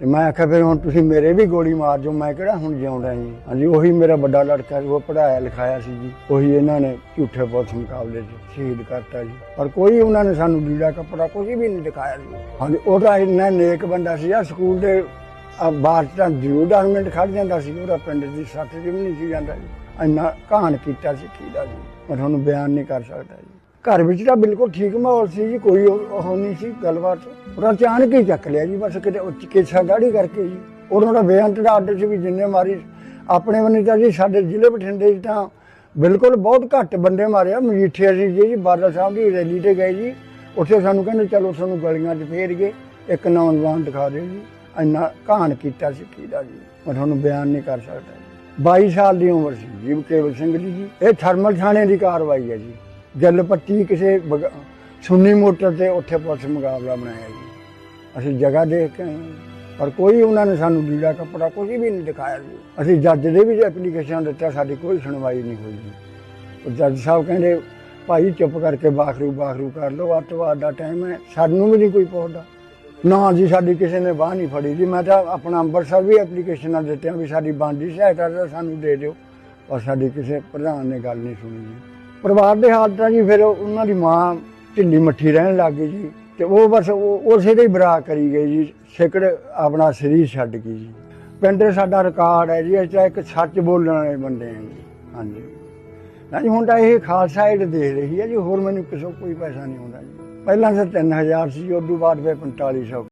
ਤੇ ਮੈਂ ਆਖਿਆ, ਫਿਰ ਹੁਣ ਤੁਸੀਂ ਮੇਰੇ ਵੀ ਗੋਲੀ ਮਾਰ ਜੋ ਮੈਂ ਕਿਹੜਾ ਹੁਣ ਜਿਉਂਦਾ ਜੀ? ਹਾਂਜੀ, ਉਹੀ ਮੇਰਾ ਵੱਡਾ ਲੜਕਾ ਸੀ, ਉਹ ਪੜਾਇਆ ਲਿਖਾਇਆ ਸੀ ਜੀ। ਉਹੀ ਇਹਨਾਂ ਨੇ ਝੂਠੇ ਪੁਲਿਸ ਮੁਕਾਬਲੇ 'ਚ ਸ਼ਹੀਦ ਕਰਤਾ ਜੀ। ਪਰ ਕੋਈ ਉਹਨਾਂ ਨੇ ਸਾਨੂੰ ਲੀੜਾ ਕੱਪੜਾ ਕੁਝ ਵੀ ਨਹੀਂ ਦਿਖਾਇਆ ਜੀ। ਹਾਂਜੀ, ਉਹਦਾ ਇੰਨਾ ਨੇਕ ਬੰਦਾ ਸੀ ਆ ਸਕੂਲ ਦੇ ਆ ਬਾਹਰ ਤਾਂ ਜ਼ਰੂਰ 10 ਮਿੰਟ ਖੜ ਜਾਂਦਾ ਸੀ, ਉਹਦਾ ਪਿੰਡ ਦੀ ਸੱਤ ਜੀ ਵੀ ਨਹੀਂ ਸੀ ਜਾਂਦਾ ਜੀ। ਇੰਨਾ ਕਹਾਣ ਕੀਤਾ ਸੀ ਦਾ ਜੀ? ਮੈਂ ਤੁਹਾਨੂੰ ਬਿਆਨ ਨਹੀਂ ਕਰ ਸਕਦਾ ਜੀ। ਘਰ ਵਿੱਚ ਤਾਂ ਬਿਲਕੁਲ ਠੀਕ ਮਾਹੌਲ ਸੀ ਜੀ, ਕੋਈ ਉਹ ਨਹੀਂ ਸੀ ਗੱਲਬਾਤ। ਉਹਨਾਂ ਅਚਾਨਕ ਹੀ ਚੱਕ ਲਿਆ ਜੀ, ਬਸ ਕਿਤੇ ਉੱਚ ਕੇਸਾ ਗਾੜੀ ਕਰਕੇ ਜੀ। ਉਹਨਾਂ ਦਾ ਬੇਅੰਤ ਦਾ ਆਰਡਰ ਸੀ ਵੀ ਜਿੰਨੇ ਮਾਰੀ, ਆਪਣੇ ਬੰਨੇ ਤਾਂ ਜੀ ਸਾਡੇ ਜ਼ਿਲ੍ਹੇ ਬਠਿੰਡੇ 'ਚ ਤਾਂ ਬਿਲਕੁਲ ਬਹੁਤ ਘੱਟ ਬੰਦੇ ਮਾਰਿਆ। ਮਜੀਠੇ ਅਸੀਂ ਜੀ ਬਾਦਲ ਸਾਹਿਬ ਦੀ ਰੈਲੀ ਤੇ ਗਏ ਜੀ। ਉੱਥੇ ਸਾਨੂੰ ਕਹਿੰਦੇ, ਚਲੋ ਤੁਹਾਨੂੰ ਗਲੀਆਂ 'ਚ ਫੇਰ ਗਏ। ਇੱਕ ਨੌਜਵਾਨ ਦਿਖਾ ਦਿਓ ਜੀ। ਇੰਨਾ ਕਹਾਣ ਕੀਤਾ ਸੀ ਦਾ ਜੀ। ਮੈਂ ਤੁਹਾਨੂੰ ਬਿਆਨ ਨਹੀਂ ਕਰ ਸਕਦਾ ਜੀ। 22 ਸਾਲ ਦੀ ਉਮਰ ਸੀ ਜੀ ਕੇਵਲ ਸਿੰਘ ਜੀ ਜੀ। ਇਹ ਥਰਮਲ ਥਾਣੇ ਦੀ ਕਾਰਵਾਈ ਹੈ ਜੀ। ਜਲ ਪੱਟੀ ਕਿਸੇ ਬਗ- ਸੁੰਨੀ ਮੋਟਰ ਤੇ ਉੱਥੇ ਪੁਲਿਸ ਮੁਕਾਬਲਾ ਬਣਾਇਆ ਜੀ। ਅਸੀਂ ਜਗ੍ਹਾ ਦੇਖ ਕੇ ਆਏ। ਹਾਂ। ਪਰ ਕੋਈ ਉਹਨਾਂ ਨੇ ਸਾਨੂੰ ਲੀੜਾ ਕੱਪੜਾ ਕੁਝ ਵੀ ਨਹੀਂ ਦਿਖਾਇਆ ਜੀ। ਅਸੀਂ ਜੱਜ ਦੇ ਵੀ ਐਪਲੀਕੇਸ਼ਨ ਦਿੱਤਾ, ਸਾਡੀ ਕੋਈ ਸੁਣਵਾਈ ਨਹੀਂ ਹੋਈ ਜੀ। ਉਹ ਜੱਜ ਸਾਹਿਬ ਕਹਿੰਦੇ, ਭਾਈ ਚੁੱਪ ਕਰਕੇ ਬਾਖਰੂ ਬਾਖਰੂ ਕਰ ਲਓ ਅੱਤਵਾਦ ਦਾ ਟਾਈਮ ਹੈ, ਸਾਨੂੰ ਵੀ ਨਹੀਂ ਕੋਈ ਪੁੱਛਦਾ। ਨਾ ਜੀ ਸਾਡੀ ਕਿਸੇ ਨੇ ਬਾਹ ਨਹੀਂ ਫੜੀ ਜੀ। ਮੈਂ ਤਾਂ ਆਪਣਾ ਅੰਮ੍ਰਿਤਸਰ ਵੀ ਐਪਲੀਕੇਸ਼ਨਾਂ ਦਿੱਤੀਆਂ ਵੀ ਸਾਡੀ ਬਣਦੀ ਸਹਾਇਤਾ ਤਾਂ ਸਾਨੂੰ ਦੇ ਦਿਓ। ਪਰ ਸਾਡੀ ਕਿਸੇ ਪ੍ਰਧਾਨ ਨੇ ਗੱਲ ਨਹੀਂ ਸੁਣੀ ਜੀ। ਪਰਿਵਾਰ ਦੇ ਹਾਲ ਤਾਂ ਜੀ, ਫਿਰ ਉਹਨਾਂ ਦੀ ਮਾਂ ਢਿੱਲੀ ਮੱਠੀ ਰਹਿਣ ਲੱਗ ਗਈ ਜੀ। ਤੇ ਉਹ ਬਸ ਉਹ- ਉਸੇ ਦੇ ਹੀ ਬਰਾ ਕਰੀ ਗਈ ਜੀ, ਸਿਕੜ ਆਪਣਾ ਸਰੀਰ ਛੱਡ ਗਈ ਜੀ। ਪਿੰਡ ਸਾਡਾ ਰਿਕਾਰਡ ਹੈ ਜੀ ਅਸੀਂ ਇੱਕ ਸੱਚ ਬੋਲਣ ਵਾਲੇ ਬੰਦੇ ਹਾਂ ਜੀ। ਹਾਂਜੀ। ਨਾ ਹੁਣ ਤਾਂ ਇਹ ਖਾਲਸਾ ਏਡ ਦੇ ਰਹੀ ਹੈ ਜੀ, ਹੋਰ ਮੈਨੂੰ ਕਿਸੇ ਕੋਈ ਪੈਸਾ ਨਹੀਂ ਆਉਂਦਾ ਜੀ। ਪਹਿਲਾਂ ਤਾਂ 3000 ਸੀ ਉਸ ਤੋਂ ਬਾਅਦ ਫਿਰ 4500